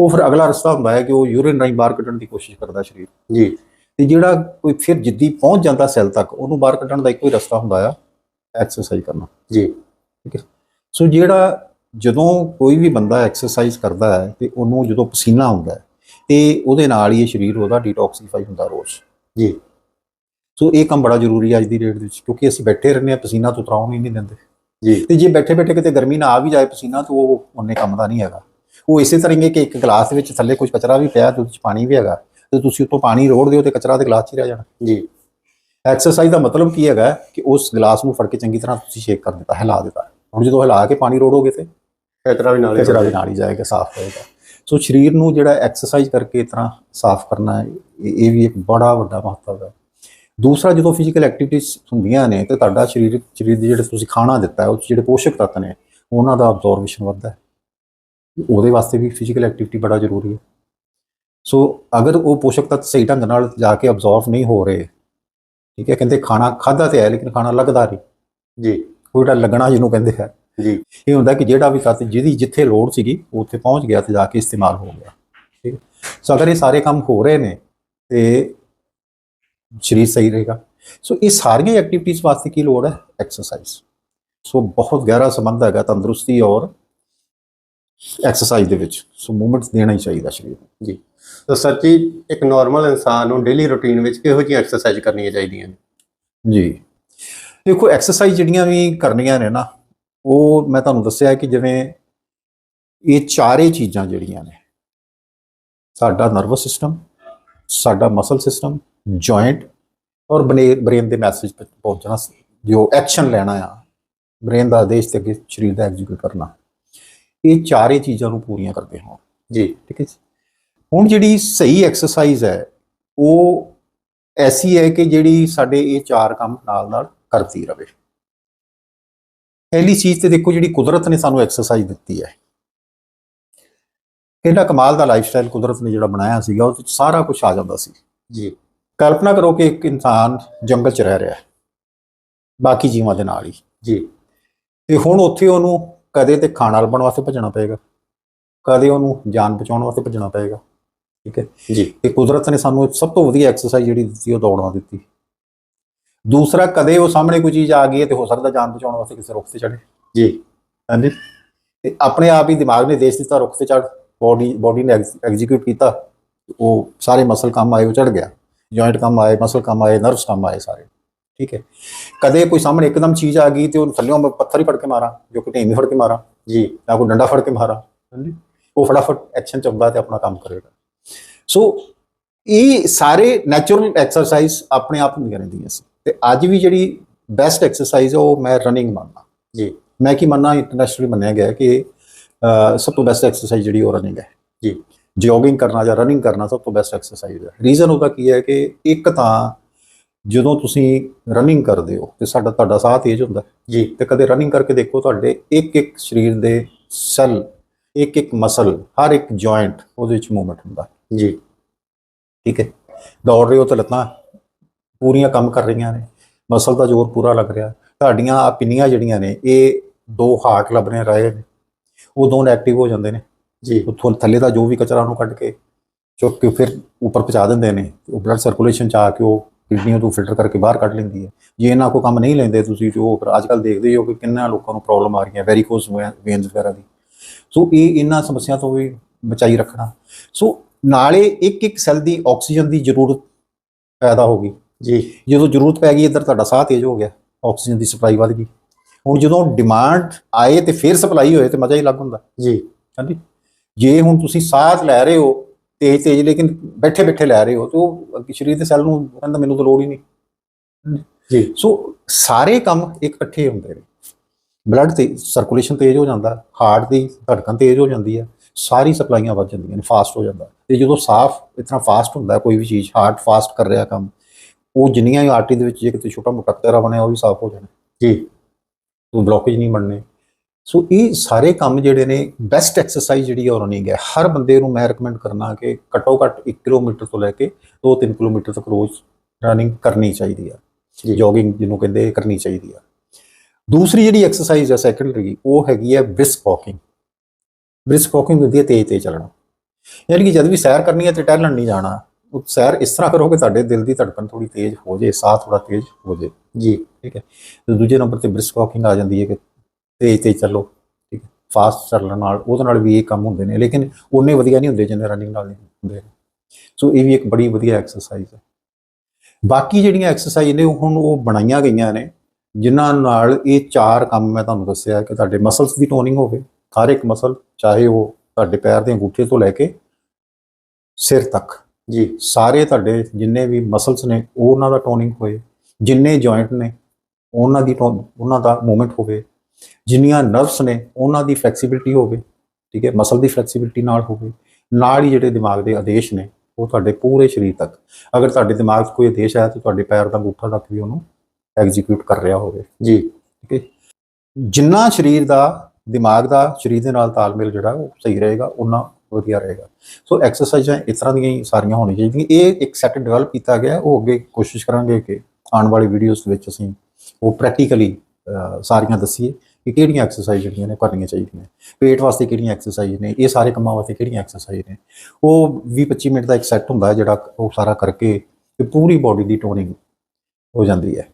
ਉਹ ਫਿਰ ਅਗਲਾ ਰਸਤਾ ਹੁੰਦਾ ਹੈ ਕਿ ਉਹ ਯੂਰਿਨ ਰਾਹੀਂ ਬਾਹਰ ਕੱਢਣ ਦੀ ਕੋਸ਼ਿਸ਼ ਕਰਦਾ ਸਰੀਰ। ਜੀ। ਤੇ ਜਿਹੜਾ ਕੋਈ ਫਿਰ ਜਿੱਦੀ ਪਹੁੰਚ ਜਾਂਦਾ ਸੈੱਲ ਤੱਕ ਉਹਨੂੰ ਬਾਹਰ ਕੱਢਣ ਦਾ ਇੱਕੋ ਹੀ ਰਸਤਾ ਹੁੰਦਾ ਆ ਐਕਸਰਸਾਈਜ਼ ਕਰਨਾ। ਜੀ। ਠੀਕ ਹੈ? ਸੋ ਜਿਹੜਾ ਜਦੋਂ ਕੋਈ ਵੀ ਬੰਦਾ ਐਕਸਰਸਾਈਜ਼ ਕਰਦਾ ਹੈ ਤੇ ਉਹਨੂੰ ਜਦੋਂ ਪਸੀਨਾ ਆਉਂਦਾ ਤੇ ਉਹਦੇ ਨਾਲ ਹੀ ਇਹ ਸਰੀਰ ਉਹਦਾ ਡੀਟੌਕਸੀਫਾਈ ਹੁੰਦਾ ਰੋਜ਼। ਜੀ। ਸੋ ਇਹ ਕੰਮ ਬੜਾ ਜ਼ਰੂਰੀ ਹੈ ਅੱਜ ਦੀ ਡੇਟ ਵਿੱਚ ਕਿਉਂਕਿ ਅਸੀਂ ਬੈਠੇ ਰਹਿੰਦੇ ਹਾਂ ਪਸੀਨਾ ਤੋਂ ਉਤਰਾਉਣ ਹੀ ਨਹੀਂ ਦਿੰਦੇ। ਜੀ। ਤੇ ਜੇ ਬੈਠੇ ਬੈਠੇ ਕਿਤੇ ਗਰਮੀ ਨਾ ਆ ਵੀ ਜਾਏ ਪਸੀਨਾ ਤਾਂ ਉਹ ਉਹਨੇ ਕੰਮ ਦਾ ਨਹੀਂ ਹੈਗਾ। ਉਹ ਇਸੇ ਤਰ੍ਹਾਂ ਹੀ ਹੈ ਕਿ ਇੱਕ ਗਲਾਸ ਦੇ ਵਿੱਚ ਥੱਲੇ ਕੁਝ ਕਚਰਾ ਵੀ ਪਿਆ ਤੇ ਉਹਦੇ ਵਿੱਚ ਪਾਣੀ ਵੀ ਹੈਗਾ ਤੇ ਤੁਸੀਂ ਉੱਤੋਂ ਪਾਣੀ ਰੋੜ ਦਿਓ ਤੇ ਕਚਰਾ ਤੇ ਗਲਾਸ 'ਚ ਹੀ ਰਹਿ ਜਾਣਾ। ਜੀ। ਐਕਸਰਸਾਈਜ਼ ਦਾ ਮਤਲਬ ਕੀ ਹੈਗਾ ਕਿ ਉਸ ਗਲਾਸ ਨੂੰ ਫੜ ਕੇ ਚੰਗੀ ਤਰ੍ਹਾਂ ਤੁਸੀਂ ਸ਼ੇਕ ਕਰ ਦਿੱਤਾ ਹਿਲਾ ਦਿੱਤਾ। ਹੁਣ ਜਦੋਂ ਹਿਲਾ ਕੇ ਪਾਣੀ ਰੋੜੋਗੇ ਤੇ? ਖਤਰਾ ਵੀ ਨਾਲ ਹੀ ਕਚਰਾ ਵੀ ਨਾਲ ਹੀ ਜਾਏਗਾ ਸਾਫ਼ ਹੋਏਗਾ। ਸੋ ਸਰੀਰ ਨੂੰ ਜਿਹੜਾ ਐਕਸਰਸਾਈਜ਼ ਕਰਕੇ ਇਸ ਤਰ੍ਹਾਂ ਸਾਫ਼ ਕਰਨਾ ਇਹ ਵੀ ਇੱਕ ਬੜਾ ਵੱਡਾ ਮਹੱਤਵ ਹੈ। ਦੂਸਰਾ ਜਦੋਂ ਫਿਜ਼ੀਕਲ ਐਕਟੀਵਿਟੀਜ਼ ਹੁੰਦੀਆਂ ਨੇ ਤੇ ਤੁਹਾਡਾ ਸਰੀਰ ਸਰੀਰ ਦੇ ਜਿਹੜੇ ਤੁਸੀਂ ਖਾਣਾ ਦਿੱਤਾ ਉਹ ਜਿਹੜੇ ਪੋਸ਼ਕ ਤੱਤ ਨੇ ਉਹਨਾਂ ਦਾ ਅਬਜ਼ੌਰਬੇਸ਼ਨ ਵੱਧਦਾ ਹੈ। ਉਹਦੇ ਵਾਸਤੇ ਵੀ ਫਿਜ਼ੀਕਲ ਐਕਟੀਵਿਟੀ ਬੜਾ ਜ਼ਰੂਰੀ ਹੈ। ਸੋ ਅਗਰ ਉਹ ਪੋਸ਼ਕ ਤੱਤ ਸਹੀ ਢੰਗ ਨਾਲ ਜਾ ਕੇ ਅਬਜ਼ੌਰਬ ਨਹੀਂ ਹੋ ਰਹੇ ਠੀਕ ਹੈ ਕਹਿੰਦੇ ਖਾਣਾ ਖਾਦਾ ਤੇ ਹੈ ਲੇਕਿਨ ਖਾਣਾ ਲੱਗਦਾ ਨਹੀਂ। ਜੀ। ਉਹ ਜਿਹੜਾ ਲੱਗਣਾ ਜਿਹਨੂੰ ਕਹਿੰਦੇ ਹੈ। ਜੀ। ਇਹ ਹੁੰਦਾ ਕਿ ਜਿਹੜਾ ਵੀ ਤੱਤ ਜਿਹਦੀ ਜਿੱਥੇ ਲੋੜ ਸੀਗੀ ਉੱਥੇ ਪਹੁੰਚ ਗਿਆ ਤੇ ਜਾ ਕੇ ਇਸਤੇਮਾਲ ਹੋ ਗਿਆ। ਠੀਕ ਸੋ ਅਗਰ ਇਹ ਸਾਰੇ ਕੰਮ ਹੋ ਰਹੇ ਨੇ ਤੇ ਸਰੀਰ ਸਹੀ ਰਹੇਗਾ। ਸੋ ਇਹ ਸਾਰੀਆਂ ਐਕਟੀਵਿਟੀਜ਼ ਵਾਸਤੇ ਕੀ ਲੋੜ ਹੈ? ਐਕਸਰਸਾਈਜ਼ ਸੋ ਬਹੁਤ ਗਹਿਰਾ ਸੰਬੰਧ ਹੈਗਾ ਤੰਦਰੁਸਤੀ ਔਰ ਐਕਸਰਸਾਈਜ਼ ਦੇ ਵਿੱਚ। ਸੋ ਮੂਵਮੈਂਟਸ ਦੇਣਾ ਹੀ ਚਾਹੀਦਾ ਸਰੀਰ ਨੂੰ। ਜੀ। ਤਾਂ ਸਰ ਜੀ ਇੱਕ ਨਾਰਮਲ ਇਨਸਾਨ ਨੂੰ ਡੇਲੀ ਰੁਟੀਨ ਵਿੱਚ ਕਿਹੋ ਜਿਹੀ ਐਕਸਰਸਾਈਜ਼ ਕਰਨੀਆਂ ਚਾਹੀਦੀਆਂ ਨੇ? ਜੀ। ਦੇਖੋ ਐਕਸਰਸਾਈਜ਼ ਜਿਹੜੀਆਂ ਵੀ ਕਰਨੀਆਂ ਨੇ ਨਾ ਉਹ ਮੈਂ ਤੁਹਾਨੂੰ ਦੱਸਿਆ ਕਿ ਜਿਵੇਂ ਇਹ ਚਾਰੇ ਚੀਜ਼ਾਂ ਜਿਹੜੀਆਂ ਨੇ, ਸਾਡਾ ਨਰਵਸ ਸਿਸਟਮ ਸਾਡਾ ਮਸਲ ਸਿਸਟਮ ਜੁਆਇੰਟ ਔਰ ਬ੍ਰੇਨ ਦੇ ਮੈਸੇਜ ਪਹੁੰਚਣਾ ਜੋ ਐਕਸ਼ਨ ਲੈਣਾ ਆ ਬ੍ਰੇਨ ਦਾ ਆਦੇਸ਼ ਤੇ ਅੱਗੇ ਸਰੀਰ ਦਾ ਐਗਜ਼ੀਕਿਊਟ ਕਰਨਾ। ਇਹ ਚਾਰੇ ਚੀਜ਼ਾਂ ਨੂੰ ਪੂਰੀਆਂ ਕਰਦੇ ਹਾਂ। ਜੀ, ਠੀਕ ਹੈ ਜੀ। ਹੁਣ ਜਿਹੜੀ ਸਹੀ ਐਕਸਰਸਾਈਜ਼ ਹੈ, ਉਹ ਐਸੀ ਹੈ ਕਿ ਜਿਹੜੀ ਸਾਡੇ ਇਹ ਚਾਰ ਕੰਮ ਨਾਲ ਨਾਲ ਕਰਦੀ ਰਹੇ ਪਹਿਲੀ ਚੀਜ਼ ਤੇ ਦੇਖੋ ਜਿਹੜੀ ਕੁਦਰਤ ਨੇ ਸਾਨੂੰ ਐਕਸਰਸਾਈਜ਼ ਦਿੱਤੀ ਹੈ। ਕਿੰਨਾ ਕਮਾਲ ਦਾ ਲਾਈਫ ਸਟਾਈਲ ਕੁਦਰਤ ਨੇ ਜਿਹੜਾ ਬਣਾਇਆ ਸੀਗਾ ਉਹ ਸਾਰਾ ਕੁਝ ਆ ਜਾਂਦਾ ਸੀ। ਜੀ। ਕਲਪਨਾ ਕਰੋ ਕਿ ਇੱਕ ਇਨਸਾਨ ਜੰਗਲ 'ਚ ਰਹਿ ਰਿਹਾ ਹੈ ਬਾਕੀ ਜੀਵਾਂ ਦੇ ਨਾਲ ਹੀ। ਜੀ। ਤੇ ਹੁਣ ਉੱਥੇ ਉਹਨੂੰ ਕਦੇ ਤੇ ਖਾਣਾ ਲੱਭਣ ਵਾਸਤੇ ਭੱਜਣਾ ਪਏਗਾ ਕਦੇ ਉਹਨੂੰ ਜਾਨ ਬਚਾਉਣ ਵਾਸਤੇ ਭੱਜਣਾ ਪਏਗਾ ਠੀਕ ਹੈ? ਜੀ। ਤੇ ਕੁਦਰਤ ਨੇ ਸਾਨੂੰ ਸਭ ਤੋਂ ਵਧੀਆ ਐਕਸਰਸਾਈਜ਼ ਜਿਹੜੀ ਦਿੱਤੀ ਉਹ ਦੌੜਨਾ ਦਿੱਤੀ। ਦੂਸਰਾ ਕਦੇ ਉਹ ਸਾਹਮਣੇ ਕੋਈ ਚੀਜ਼ ਆ ਗਈ ਹੈ ਤੇ ਹੋ ਸਕਦਾ ਜਾਨ ਬਚਾਉਣ ਵਾਸਤੇ ਕਿਸੇ ਰੁੱਖ ਤੇ ਚੜੇ ਜੀ। ਹਾਂਜੀ। ਤੇ ਆਪਣੇ ਆਪ ਹੀ ਦਿਮਾਗ ਨੇ ਦੇਸ਼ ਦਿੱਤਾ ਰੁੱਖ ਤੇ ਚੜ ਬੋਡੀ ਬੋਡੀ ਨੇ ਐਗਜ਼ੀਕਿਊਟ ਕੀਤਾ ਉਹ ਸਾਰੇ ਮਸਲ ਕੰਮ ਆਏ ਉਹ ਚੜ ਗਿਆ। ਜੁਆਇੰਟ ਕੰਮ ਆਏ ਮਸਲ ਕੰਮ ਆਏ ਨਰਵਸ ਕੰਮ ਆਏ ਸਾਰੇ। ਠੀਕ ਹੈ। ਕਦੇ ਕੋਈ ਸਾਹਮਣੇ ਇੱਕਦਮ ਚੀਜ਼ ਆ ਗਈ ਤੇ ਉਹ ਥੱਲਿਓਂ ਮੈਂ ਪੱਥਰ ਹੀ ਫੜ ਕੇ ਮਾਰਾਂ ਜੋ ਕਿ ਢੇਮੀ ਫੜ ਕੇ ਮਾਰਾਂ ਜੀ। ਜਾਂ ਕੋਈ ਡੰਡਾ ਫੜ ਕੇ ਮਾਰਾਂ। ਹਾਂਜੀ। ਉਹ ਫਟਾਫਟ ਐਕਸ਼ਨ ਚ ਆਉਂਦਾ ਤੇ ਆਪਣਾ ਕੰਮ ਕਰੇਗਾ। ਸੋ ਇਹ ਸਾਰੇ ਨੈਚੁਰਲ ਐਕਸਰਸਾਈਜ਼ ਆਪਣੇ ਆਪ ਹੁੰਦੀਆਂ ਰਹਿੰਦੀਆਂ ਸੀ। ਤੇ ਅੱਜ ਵੀ ਜਿਹੜੀ ਬੈਸਟ ਐਕਸਰਸਾਈਜ਼ ਹੈ ਉਹ ਮੈਂ ਰਨਿੰਗ ਮੰਨਦਾ। ਜੀ। ਮੈਂ ਕੀ ਮੰਨਣਾ ਇੰਟਰਨੈਸ਼ਨਲੀ ਮੰਨਿਆ ਗਿਆ ਕਿ ਸਭ ਤੋਂ ਬੈਸਟ ਐਕਸਰਸਾਈਜ਼ ਜਿਹੜੀ ਉਹ ਰਨਿੰਗ ਹੈ। ਜੀ। ਜੋਗਿੰਗ ਕਰਨਾ ਜਾਂ ਰਨਿੰਗ ਕਰਨਾ ਸਭ ਤੋਂ ਬੈਸਟ ਐਕਸਰਸਾਈਜ਼ ਹੈ। ਰੀਜ਼ਨ ਉਹਦਾ ਕੀ ਹੈ ਕਿ ਇੱਕ ਤਾਂ ਜਦੋਂ ਤੁਸੀਂ ਰਨਿੰਗ ਕਰਦੇ ਹੋ ਤੇ ਸਾਡਾ ਤੁਹਾਡਾ ਸਾਹ ਤੇਜ਼ ਹੁੰਦਾ। ਜੀ। ਤੇ ਕਦੇ ਰਨਿੰਗ ਕਰਕੇ ਦੇਖੋ ਤੁਹਾਡੇ ਇੱਕ ਇੱਕ ਸਰੀਰ ਦੇ ਸੈੱਲ ਇੱਕ ਇੱਕ ਮਸਲ ਹਰ ਇੱਕ ਜੁਆਇੰਟ ਉਹਦੇ ਵਿੱਚ ਮੂਵਮੈਂਟ ਹੁੰਦਾ। ਜੀ। ਠੀਕ ਹੈ। ਦੌੜ ਰਹੇ ਹੋ ਤਾਂ ਲੱਤਾਂ ਪੂਰੀਆਂ ਕੰਮ ਕਰ ਰਹੀਆਂ ਨੇ। ਮਸਲ ਦਾ ਜ਼ੋਰ ਪੂਰਾ ਲੱਗ ਰਿਹਾ। ਤੁਹਾਡੀਆਂ ਆ ਪਿੰਨੀਆਂ ਜਿਹੜੀਆਂ ਨੇ ਇਹ ਦੋ ਹਾਰਟ ਲੱਭਣੇ ਰਹੇ ਨੇ ਉਹ ਦੋਨ ਐਕਟਿਵ ਹੋ ਜਾਂਦੇ ਨੇ। ਜੀ। ਉੱਥੋਂ ਥੱਲੇ ਦਾ ਜੋ ਵੀ ਕਚਰਾ ਉਹਨੂੰ ਕੱਢ ਕੇ ਚੁੱਕ ਕੇ ਫਿਰ ਉੱਪਰ ਪਹੁੰਚਾ ਦਿੰਦੇ ਨੇ। ਉਹ ਬਲੱਡ ਸਰਕੂਲੇਸ਼ਨ ਚ ਆ ਕੇ ਉਹ ਕਿਡਨੀਆਂ ਤੋਂ ਫਿਲਟਰ ਕਰਕੇ ਬਾਹਰ ਕੱਢ ਲੈਂਦੀ ਹੈ। ਜੇ ਇਹਨਾਂ ਕੋ ਕੰਮ ਨਹੀਂ ਲੈਂਦੇ ਤੁਸੀਂ ਜੋ ਅੱਜ ਕੱਲ ਦੇਖਦੇ ਹੀ ਕਿ ਕਿੰਨਾ ਲੋਕਾਂ ਨੂੰ ਪ੍ਰੋਬਲਮ ਆ ਰਹੀਆਂ ਵੈਰੀਕੋਸ ਵੇਨਸ ਵਗੈਰਾ ਦੀ। ਸੋ ਇਹ ਇਹਨਾਂ ਸਮੱਸਿਆ ਤੋਂ ਵੀ ਬਚਾਈ ਰੱਖਣਾ। ਸੋ ਨਾਲੇ ਇੱਕ ਇੱਕ ਸੈੱਲ ਦੀ ਆਕਸੀਜਨ ਦੀ ਜ਼ਰੂਰਤ ਪੈਦਾ ਹੋ ਗਈ। ਜੀ। ਜਦੋਂ ਜ਼ਰੂਰਤ ਪੈ ਗਈ ਇੱਧਰ ਤੁਹਾਡਾ ਸਾਹ ਤੇਜ਼ ਹੋ ਗਿਆ ਆਕਸੀਜਨ ਦੀ ਸਪਲਾਈ ਵੱਧ ਗਈ। ਹੁਣ ਜਦੋਂ ਡਿਮਾਂਡ ਆਏ ਤੇ ਫਿਰ ਸਪਲਾਈ ਹੋਏ ਤੇ ਮਜ਼ਾ ਹੀ ਲੱਗ ਹੁੰਦਾ। ਜੀ। ਹਾਂਜੀ। ਜੇ ਹੁਣ ਤੁਸੀਂ ਸਾਹ ਲੈ ਰਹੇ ਹੋ ਤੇਜ਼ ਤੇਜ਼ ਲੇਕਿਨ ਬੈਠੇ ਬੈਠੇ ਲੈ ਰਹੇ ਹੋ ਤੇ ਉਹ ਸਰੀਰ ਦੇ ਸੈੱਲ ਨੂੰ ਕਹਿੰਦਾ ਮੈਨੂੰ ਤਾਂ ਲੋੜ ਹੀ ਨਹੀਂ। ਜੀ। ਸੋ ਸਾਰੇ ਕੰਮ ਇੱਕ ਇਕੱਠੇ ਹੁੰਦੇ ਨੇ। ਬਲੱਡ ਤੇ ਸਰਕੂਲੇਸ਼ਨ ਤੇਜ਼ ਹੋ ਜਾਂਦਾ ਹਾਰਟ ਦੀ ਧੜਕਣ ਤੇਜ਼ ਹੋ ਜਾਂਦੀ ਹੈ ਸਾਰੀ ਸਪਲਾਈਆਂ ਵੱਧ ਜਾਂਦੀਆਂ ਨੇ ਫਾਸਟ ਹੋ ਜਾਂਦਾ। ਤੇ ਜਦੋਂ ਸਾਫ਼ ਇਤਨਾ ਫਾਸਟ ਹੁੰਦਾ ਕੋਈ ਵੀ ਚੀਜ਼ ਹਾਰਟ ਫਾਸਟ ਕਰ ਰਿਹਾ ਕੰਮ ਉਹ ਜਿੰਨੀਆਂ ਹੀ ਆਰਟਰੀ ਦੇ ਵਿੱਚ ਜੇ ਕਿਤੇ ਛੋਟਾ ਮੋਟਾ ਕਤਰਾ ਬਣਿਆ ਉਹ ਵੀ ਸਾਫ਼ ਹੋ ਜਾਣਾ। ਜੀ। ਉਹ ਬਲੌਕੇਜ ਨਹੀਂ ਬਣਨੇ। ਸੋ ਇਹ ਸਾਰੇ ਕੰਮ ਜਿਹੜੇ ਨੇ ਬੈਸਟ ਐਕਸਰਸਾਈਜ਼ ਜਿਹੜੀ ਆ ਰਨਿੰਗ ਹੈ। ਹਰ ਬੰਦੇ ਨੂੰ ਮੈਂ ਰეკਮੈਂਡ ਕਰਨਾ ਕਿ ਘੱਟੋ ਘੱਟ 1 ਕਿਲੋਮੀਟਰ ਤੋਂ ਲੈ ਕੇ 2-3 ਕਿਲੋਮੀਟਰ ਤੱਕ ਰੋਜ਼ ਰਨਿੰਗ ਕਰਨੀ ਚਾਹੀਦੀ ਆ। ਜੀ। ਜੋਗਿੰਗ ਜਿਹਨੂੰ ਕਹਿੰਦੇ ਕਰਨੀ ਚਾਹੀਦੀ ਆ। ਦੂਸਰੀ ਜਿਹੜੀ ਐਕਸਰਸਾਈਜ਼ ਹੈ ਸੈਕੰਡਰੀ ਉਹ ਹੈਗੀ ਹੈ ਬ੍ਰਿਸਕ ਵਾਕਿੰਗ ਬ੍ਰਿਸਕ ਵਾਕਿੰਗ ਹੁੰਦੀ ਹੈ ਤੇਜ਼ ਤੇਜ਼ ਚੱਲਣਾ। ਯਾਨੀ ਕਿ ਜਦ ਵੀ ਸੈਰ ਕਰਨੀ ਹੈ ਤੇ ਟਹਿਲਣ ਨਹੀਂ ਜਾਣਾ ਉਹ ਸੈਰ ਇਸ ਤਰ੍ਹਾਂ ਕਰੋ ਕਿ ਤੁਹਾਡੇ ਦਿਲ ਦੀ ਧੜਕਣ ਥੋੜੀ ਤੇਜ਼ ਹੋ ਜੇ, ਸਾਹ ਥੋੜਾ ਤੇਜ਼ ਹੋ ਜੇ। ਜੀ, ਠੀਕ ਹੈ। ਤੇ ਦੂਜੇ ਨੰਬਰ ਤੇ ਬ੍ਰਿਸਕ ਵਾਕਿੰਗ ਆ ਜਾਂਦੀ ਹੈ ਕਿ ਤੇਜ਼ ਤੇਜ਼ ਚੱਲੋ, ਠੀਕ ਹੈ। ਫਾਸਟ ਚੱਲਣ ਨਾਲ, ਉਹਦੇ ਨਾਲ ਵੀ ਇਹ ਕੰਮ ਹੁੰਦੇ ਨੇ, ਲੇਕਿਨ ਉਹਨੇ ਵਧੀਆ ਨਹੀਂ ਹੁੰਦੇ ਜਿੰਨੇ ਰਨਿੰਗ ਨਾਲ ਨਹੀਂ ਹੁੰਦੇ। ਸੋ ਇਹ ਵੀ ਇੱਕ ਬੜੀ ਵਧੀਆ ਐਕਸਰਸਾਈਜ਼ ਹੈ। ਬਾਕੀ ਜਿਹੜੀਆਂ ਐਕਸਰਸਾਈਜ਼ ਨੇ, ਉਹ ਹੁਣ ਉਹ ਬਣਾਈਆਂ ਗਈਆਂ ਨੇ, ਜਿਨ੍ਹਾਂ ਨਾਲ ਇਹ ਚਾਰ ਕੰਮ ਮੈਂ ਤੁਹਾਨੂੰ ਦੱਸਿਆ ਕਿ ਤੁਹਾਡੇ ਮਸਲਸ ਦੀ ਟੋਨਿੰਗ ਹੋਵੇ, ਹਰ ਇੱਕ ਮਸਲ ਚਾਹੇ ਉਹ ਤੁਹਾਡੇ ਪੈਰ ਦੇ ਅੰਗੂਠੇ ਤੋਂ ਲੈ ਕੇ ਸਿਰ ਤੱਕ। ਜੀ। ਸਾਰੇ ਤੁਹਾਡੇ ਜਿੰਨੇ ਵੀ ਮਸਲਸ ਨੇ, ਉਹ ਉਹਨਾਂ ਦਾ ਟੋਨਿੰਗ ਹੋਏ। ਜਿੰਨੇ ਜੁਆਇੰਟ ਨੇ, ਉਹਨਾਂ ਦੀ ਟੋਨ ਉਹਨਾਂ ਦਾ ਮੂਵਮੈਂਟ ਹੋਵੇ। ਜਿੰਨੀਆਂ ਨਰਵਸ ਨੇ, ਉਹਨਾਂ ਦੀ ਫਲੈਕਸੀਬਿਲਟੀ ਹੋਵੇ। ਠੀਕ ਹੈ ਮਸਲ ਦੀ ਫਲੈਕਸੀਬਿਲਟੀ ਨਾਲ ਹੋਵੇ। ਨਾਲ ਹੀ ਜਿਹੜੇ ਦਿਮਾਗ ਦੇ ਆਦੇਸ਼ ਨੇ, ਉਹ ਤੁਹਾਡੇ ਪੂਰੇ ਸਰੀਰ ਤੱਕ। ਅਗਰ ਤੁਹਾਡੇ ਦਿਮਾਗ 'ਚ ਕੋਈ ਆਦੇਸ਼ ਆਇਆ ਤਾਂ ਤੁਹਾਡੇ ਪੈਰ ਦਾ ਅੰਗੂਠਾ ਤੱਕ ਵੀ ਉਹਨੂੰ ਐਗਜ਼ੀਕਿਊਟ ਕਰ ਰਿਹਾ ਹੋਵੇ। ਜੀ, ਠੀਕ ਹੈ। ਜਿੰਨਾ ਸਰੀਰ ਦਾ, ਦਿਮਾਗ ਦਾ, ਸਰੀਰ ਦੇ ਨਾਲ ਤਾਲਮੇਲ ਜਿਹੜਾ, ਉਹ ਸਹੀ ਰਹੇਗਾ ਉਹਨਾਂ ਵਧੀਆ ਰਹੇਗਾ। ਸੋ ਐਕਸਰਸਾਈਜ਼ਾਂ ਇਸ ਤਰ੍ਹਾਂ ਦੀਆਂ ਹੀ ਸਾਰੀਆਂ ਹੋਣੀਆਂ ਚਾਹੀਦੀਆਂ। ਇਹ ਇੱਕ ਸੈੱਟ ਡਿਵੈਲਪ ਕੀਤਾ ਗਿਆ ਉਹ ਅੱਗੇ ਕੋਸ਼ਿਸ਼ ਕਰਾਂਗੇ ਕਿ ਆਉਣ ਵਾਲੀ ਵੀਡੀਓਜ਼ ਵਿੱਚ ਅਸੀਂ ਉਹ ਪ੍ਰੈਕਟੀਕਲੀ ਸਾਰੀਆਂ ਦੱਸੀਏ ਕਿ ਕਿਹੜੀਆਂ ਐਕਸਰਸਾਈਜ਼ ਜਿਹੜੀਆਂ ਨੇ ਕਰਨੀਆਂ ਚਾਹੀਦੀਆਂ ਪੇਟ ਵਾਸਤੇ ਕਿਹੜੀਆਂ ਐਕਸਰਸਾਈਜ਼ ਨੇ? ਇਹ ਸਾਰੇ ਕੰਮਾਂ ਵਾਸਤੇ ਕਿਹੜੀਆਂ ਐਕਸਰਸਾਈਜ਼ ਨੇ? ਉਹ 20-25 ਮਿੰਟ ਦਾ ਇੱਕ ਸੈੱਟ ਹੁੰਦਾ ਜਿਹੜਾ ਉਹ ਸਾਰਾ ਕਰਕੇ ਤੇ ਪੂਰੀ ਬਾਡੀ ਦੀ ਟੋਨਿੰਗ ਹੋ ਜਾਂਦੀ ਹੈ।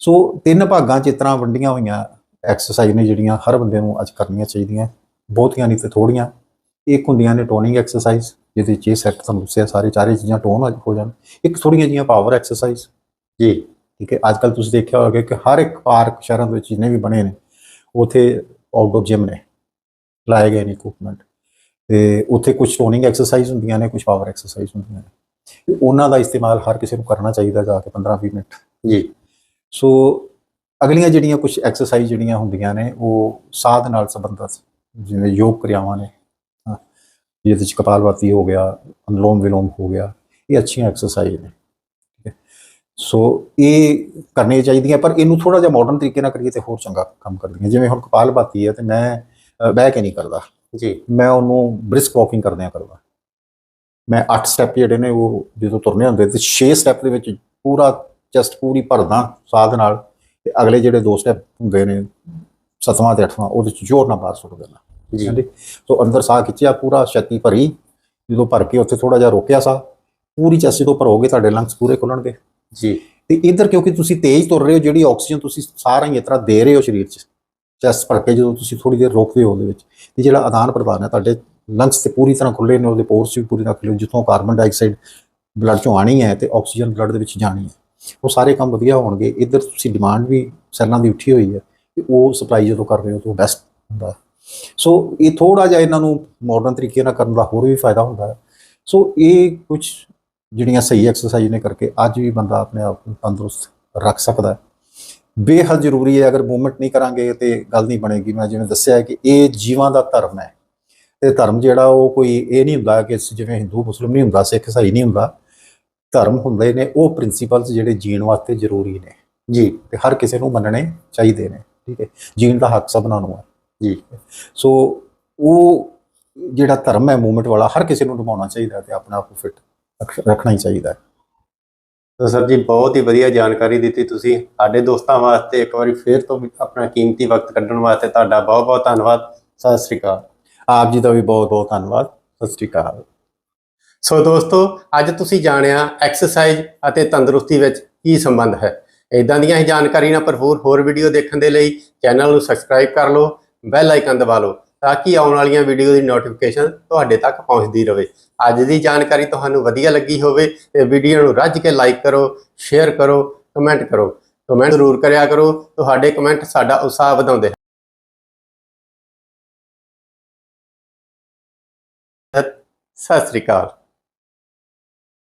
ਸੋ ਤਿੰਨ ਭਾਗਾਂ 'ਚ ਇਸ ਤਰ੍ਹਾਂ ਵੰਡੀਆਂ ਹੋਈਆਂ ਐਕਸਰਸਾਈਜ਼ ਨੇ ਜਿਹੜੀਆਂ ਹਰ ਬੰਦੇ ਨੂੰ ਅੱਜ ਕਰਨੀਆਂ ਚਾਹੀਦੀਆਂ। ਬਹੁਤੀਆਂ ਨਹੀਂ ਤੇ ਥੋੜੀਆਂ ਇੱਕ ਹੁੰਦੀਆਂ ਨੇ ਟੋਨਿੰਗ ਐਕਸਰਸਾਈਜ਼ ਜਿਹਦੇ 'ਚ ਇਹ ਸੈੱਟ ਤੁਹਾਨੂੰ ਦੱਸਿਆ, ਸਾਰੇ ਚਾਰੇ ਚੀਜ਼ਾਂ ਟੋਨ ਹੋ ਜਾਣ। ਇੱਕ ਥੋੜੀਆਂ ਜਿਹੀਆਂ ਪਾਵਰ ਐਕਸਰਸਾਈਜ਼ ਜੀ, ਠੀਕ ਹੈ, ਅੱਜ ਕੱਲ ਤੁਸੀਂ ਦੇਖਿਆ ਹੋਵੇਗਾ ਕਿ ਹਰ ਇੱਕ ਪਾਰਕ ਸ਼ਹਿਰਾਂ ਦੇ ਵਿੱਚ ਜਿੰਨੇ ਵੀ ਬਣੇ ਨੇ, ਉਥੇ ਆਊਟਡੋਰ ਜਿਮ ਨੇ, ਲਾਏ ਗਏ ਨੇ ਇਕਵਿਪਮੈਂਟ ਤੇ ਉੱਥੇ ਕੁਝ ਟੋਨਿੰਗ ਐਕਸਰਸਾਈਜ਼ ਹੁੰਦੀਆਂ ਨੇ ਕੁਝ ਪਾਵਰ ਐਕਸਰਸਾਈਜ਼ ਹੁੰਦੀਆਂ ਨੇ। ਉਹਨਾਂ ਦਾ ਇਸਤੇਮਾਲ ਹਰ ਕਿਸੇ ਨੂੰ ਕਰਨਾ ਚਾਹੀਦਾ ਜਾ ਕੇ 15-20 ਮਿੰਟ, ਜੀ। ਸੋ ਅਗਲੀਆਂ ਜਿਹੜੀਆਂ ਕੁਝ ਐਕਸਰਸਾਈਜ਼ ਜਿਹੜੀਆਂ ਹੁੰਦੀਆਂ ਨੇ, ਉਹ ਸਾਧ ਨਾਲ ਸੰਬੰਧਿਤ, ਜਿਵੇਂ ਯੋਗ ਕਿਰਿਆਵਾਂ ਨੇ ਜਿਹਦੇ ਵਿੱਚ ਕਪਾਲਭਾਤੀ ਹੋ ਗਿਆ, ਅਨੁਲੋਮ ਵਿਲੋਮ ਹੋ ਗਿਆ, ਇਹ ਅੱਛੀਆਂ ਐਕਸਰਸਾਈਜ਼ ਨੇ, ਠੀਕ ਹੈ। ਸੋ ਇਹ ਕਰਨੀਆਂ ਚਾਹੀਦੀਆਂ, ਪਰ ਇਹਨੂੰ ਥੋੜਾ ਜਿਹਾ ਮਾਡਰਨ ਤਰੀਕੇ ਨਾਲ ਕਰੀਏ ਤੇ ਹੋਰ ਚੰਗਾ ਕੰਮ ਕਰਦੀਆਂ। ਜਿਵੇਂ ਹੁਣ ਕਪਾਲਭਾਤੀ ਹੈ ਤੇ ਮੈਂ ਬਹਿ ਕੇ ਨਹੀਂ ਕਰਦਾ, ਜੀ। ਮੈਂ ਉਹਨੂੰ ਬ੍ਰਿਸਕ ਵਾਕਿੰਗ ਕਰਦਿਆਂ ਕਰਦਾ। ਮੈਂ 8 ਸਟੈਪ ਜਿਹੜੇ ਨੇ ਉਹ ਜਦੋਂ ਤੁਰਨੇ ਹੁੰਦੇ ਤੇ 6 ਸਟੈਪ ਦੇ ਵਿੱਚ ਪੂਰਾ ਚੈਸਟ ਪੂਰੀ ਭਰਦਾ ਸਾਹ ਦੇ ਨਾਲ ਤੇ ਅਗਲੇ ਜਿਹੜੇ ਦੋ ਸਟੈਪ ਹੁੰਦੇ ਨੇ, ਸੱਤਵਾਂ ਤੇ ਅੱਠਵਾਂ, ਉਹਦੇ ਚ ਜ਼ੋਰ ਨਾਲ ਬਾਹਰ ਸੁੱਟ ਦੇਣਾ ਜੀ। ਹਾਂਜੀ ਸੋ ਅੰਦਰ ਸਾਹ ਖਿੱਚਿਆ ਪੂਰਾ ਛਾਤੀ ਭਰੀ ਜਦੋਂ ਭਰ ਕੇ ਉੱਥੇ ਥੋੜਾ ਜਿਹਾ ਰੋਕਿਆ ਸਾਹ ਪੂਰੀ ਚੈਸਟ ਜਦੋਂ ਭਰੋਗੇ ਤੁਹਾਡੇ ਲੰਗਸ ਪੂਰੇ ਖੁੱਲਣਗੇ ਜੀ। ਤੇ ਇਧਰ ਕਿਉਂਕਿ ਤੁਸੀਂ ਤੇਜ਼ ਤੁਰ ਰਹੇ ਹੋ ਜਿਹੜੀ ਆਕਸੀਜਨ ਤੁਸੀਂ ਸਾਰਾ ਹੀ ਇਸ ਤਰ੍ਹਾਂ ਦੇ ਰਹੇ ਹੋ ਸਰੀਰ 'ਚ ਚੈਸਟ ਭਰ ਕੇ ਜਦੋਂ ਤੁਸੀਂ ਥੋੜੀ ਦੇਰ ਰੋਕਦੇ ਹੋ ਉਹਦੇ ਵਿੱਚ ਤੇ ਜਿਹੜਾ ਆਦਾਨ ਪ੍ਰਦਾਨ ਹੈ ਤੁਹਾਡੇ ਲੰਗਸ ਤੇ ਪੂਰੀ ਤਰ੍ਹਾਂ ਖੁੱਲੇ ਨੇ ਉਹਦੇ ਪੋਰਸ ਵੀ ਪੂਰੀ ਤਰ੍ਹਾਂ ਖੁੱਲੇ ਜਿੱਥੋਂ ਕਾਰਬਨ ਡਾਈਆਕਸਾਈਡ ਬਲੱਡ ਚੋਂ ਆਣੀ ਹੈ ਤੇ ਆਕਸੀਜਨ ਬਲੱਡ ਦੇ ਵਿੱਚ ਜਾਣੀ ਹੈ। ਉਹ ਸਾਰੇ ਕੰਮ ਵਧੀਆ ਹੋਣਗੇ ਇੱਧਰ ਤੁਸੀਂ ਡਿਮਾਂਡ ਵੀ ਸੈੱਲਾਂ ਦੀ ਉੱਠੀ ਹੋਈ ਹੈ ਤੇ ਉਹ ਸਪਲਾਈ ਜਦੋਂ ਕਰ ਰਹੇ ਹੋ ਤਾਂ ਬੈਸਟ ਹੁੰਦਾ। ਸੋ ਇਹ ਥੋੜਾ ਜਿਹਾ ਇਹਨਾਂ ਨੂੰ ਮਾਡਰਨ ਤਰੀਕੇ ਨਾਲ ਕਰਨ ਦਾ ਹੋਰ ਵੀ ਫਾਇਦਾ ਹੁੰਦਾ ਹੈ। ਸੋ ਇਹ ਕੁਝ ਜਿਹੜੀਆਂ ਸਹੀ ਐਕਸਰਸਾਈਜ਼ ਨੇ ਕਰਕੇ ਅੱਜ ਵੀ ਬੰਦਾ ਆਪਣੇ ਆਪ ਨੂੰ ਤੰਦਰੁਸਤ ਰੱਖ ਸਕਦਾ ਹੈ। ਬੇਹੱਦ ਜ਼ਰੂਰੀ ਹੈ, ਅਗਰ ਮੂਵਮੈਂਟ ਨਹੀਂ ਕਰਾਂਗੇ ਤੇ ਗੱਲ ਨਹੀਂ ਬਣੇਗੀ। ਮੈਂ ਜਿਵੇਂ ਦੱਸਿਆ ਕਿ ਇਹ ਜੀਵਾਂ ਦਾ ਧਰਮ ਹੈ। ਤੇ ਧਰਮ ਜਿਹੜਾ ਉਹ ਕੋਈ ਇਹ ਨਹੀਂ ਹੁੰਦਾ ਕਿ ਜਿਵੇਂ ਹਿੰਦੂ, ਮੁਸਲਿਮ ਨਹੀਂ ਹੁੰਦਾ, ਸਿੱਖ ਈਸਾਈ ਨਹੀਂ ਹੁੰਦਾ। ਧਰਮ ਹੁੰਦੇ ਨੇ, ਉਹ ਪ੍ਰਿੰਸੀਪਲਸ ਜਿਹੜੇ ਜੀਣ ਵਾਸਤੇ ਜ਼ਰੂਰੀ ਨੇ। ਜੀ, ਤੇ ਹਰ ਕਿਸੇ ਨੂੰ ਮੰਨਣੇ ਚਾਹੀਦੇ ਨੇ, ਠੀਕ ਹੈ। ਜੀਣ ਦਾ ਹੱਕ ਸਭਨਾਂ ਨੂੰ ਹੈ। ਜੀ। ਸੋ ਉਹ ਜਿਹੜਾ ਧਰਮ ਹੈ ਮੂਵਮੈਂਟ ਵਾਲਾ ਹਰ ਕਿਸੇ ਨੂੰ ਨਿਭਾਉਣਾ ਚਾਹੀਦਾ ਤੇ ਆਪਣੇ ਆਪ ਨੂੰ ਫਿੱਟ ਰੱਖਣਾ ਹੀ ਚਾਹੀਦਾ ਹੈ। ਤਾਂ ਸਰ ਜੀ ਬਹੁਤ ਹੀ ਵਧੀਆ ਜਾਣਕਾਰੀ ਦਿੱਤੀ ਤੁਸੀਂ। ਸਾਡੇ ਦੋਸਤਾਂ ਵਾਸਤੇ ਇੱਕ ਵਾਰੀ ਫੇਰ ਤੋਂ ਆਪਣਾ ਕੀਮਤੀ ਵਕਤ ਕੱਢਣ ਵਾਸਤੇ ਤੁਹਾਡਾ ਬਹੁਤ ਬਹੁਤ ਧੰਨਵਾਦ। ਸਤਿ ਸ੍ਰੀ ਅਕਾਲ। ਆਪ ਜੀ ਦਾ ਵੀ ਬਹੁਤ ਬਹੁਤ ਧੰਨਵਾਦ। ਸਤਿ ਸ੍ਰੀ ਅਕਾਲ। ਸੋ ਦੋਸਤੋ ਅੱਜ ਤੁਸੀਂ ਜਾਣਿਆ ਐਕਸਰਸਾਈਜ਼ ਅਤੇ ਤੰਦਰੁਸਤੀ ਵਿੱਚ ਕੀ ਸੰਬੰਧ ਹੈ। ਇਦਾਂ ਦੀਆਂ ਹੀ ਜਾਣਕਾਰੀ ਨਾਲ ਭਰਪੂਰ ਹੋਰ ਵੀਡੀਓ ਦੇਖਣ ਦੇ ਲਈ ਚੈਨਲ ਨੂੰ ਸਬਸਕ੍ਰਾਈਬ ਕਰ ਲਓ। ਬੈਲ ਆਈਕਨ ਦਬਾ ਲਓ ਤਾਂ ਕਿ ਆਉਣ ਵਾਲੀਆਂ ਵੀਡੀਓ ਦੀ ਨੋਟੀਫਿਕੇਸ਼ਨ ਤੁਹਾਡੇ ਤੱਕ ਪਹੁੰਚਦੀ ਰਹੇ ਅੱਜ ਦੀ ਜਾਣਕਾਰੀ ਤੁਹਾਨੂੰ ਵਧੀਆ ਲੱਗੀ ਹੋਵੇ ਤੇ ਵੀਡੀਓ ਨੂੰ ਰੱਜ ਕੇ ਲਾਈਕ ਕਰੋ ਸ਼ੇਅਰ ਕਰੋ ਕਮੈਂਟ ਕਰੋ। ਕਮੈਂਟ ਜ਼ਰੂਰ ਕਰਿਆ ਕਰੋ, ਤੁਹਾਡੇ ਕਮੈਂਟ ਸਾਡਾ ਉਤਸ਼ਾਹ ਵਧਾਉਂਦੇ ਹਨ। ਸਤਿ ਸ੍ਰੀ ਅਕਾਲ।